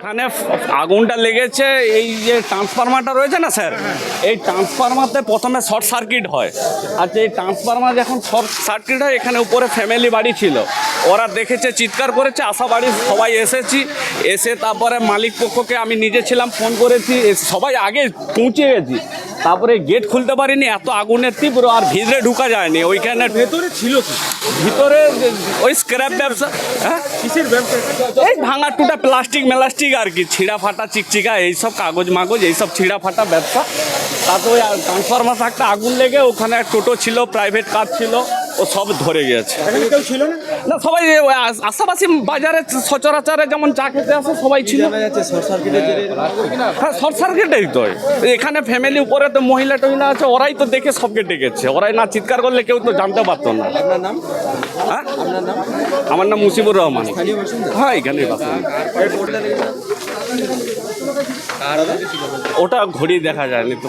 এখানে আগুনটা লেগেছে, এই যে ট্রান্সফরমারটা রয়েছে না স্যার? এই ট্রান্সফরমারতে প্রথমে শর্ট সার্কিট হয়। আর এই ট্রান্সফরমার যখন শর্ট সার্কিট হয়, এখানে উপরে ফ্যামিলি বাড়ি ছিল। ওরা দেখেছে, চিৎকার করেছে, আশা বাড়ি সবাই এসেছি। এসে তারপরে মালিক পক্ষকে আমি নিজে ছিলাম, ফোন করেছি সবাই আগে পৌঁছে গেছি। তারপরে গেট খুলতে পারিনি এত আগুনের তীব্র আর ভিতরে ঢুকা যায়নি ওইখানে ভেতরে ছিল কি? ভিতরে ওই স্ক্র্যাপ ব্যবসা হ্যাঁ? কিসের ব্যবসা? এই ভাঙা টুটা প্লাস্টিক মেলাস্টিক আর কি ছিঁড়া ফাটা চিকচিকা এইসব কাগজ মাগজ এইসব ছিঁড়া ফাটা ব্যবসা। তারপর ওই ট্রান্সফরমার একটা আগুন লেগে ওখানে টোটো ছিল প্রাইভেট কার ছিল ও সব ধরে গেছে ছিল না? সবাই আশাপাশি বাজারে সচরাচরে যেমন চা খেতে আসে সবাই ছিল। হ্যাঁ শর্ট সার্কিটেই তো। এখানে ফ্যামিলি উপরে তো মহিলা টহিলা আছে ওরাই তো দেখে সবকে ডেকেছে। ওরাই না চিৎকার করলে কেউ তো জানতে পারতো না। আপনার নাম? হ্যাঁ? আপনার নাম? আমার নাম মুসিবুর রহমান। হ্যাঁ এখানে ওটা ঘড়ি দেখা যায়নি তো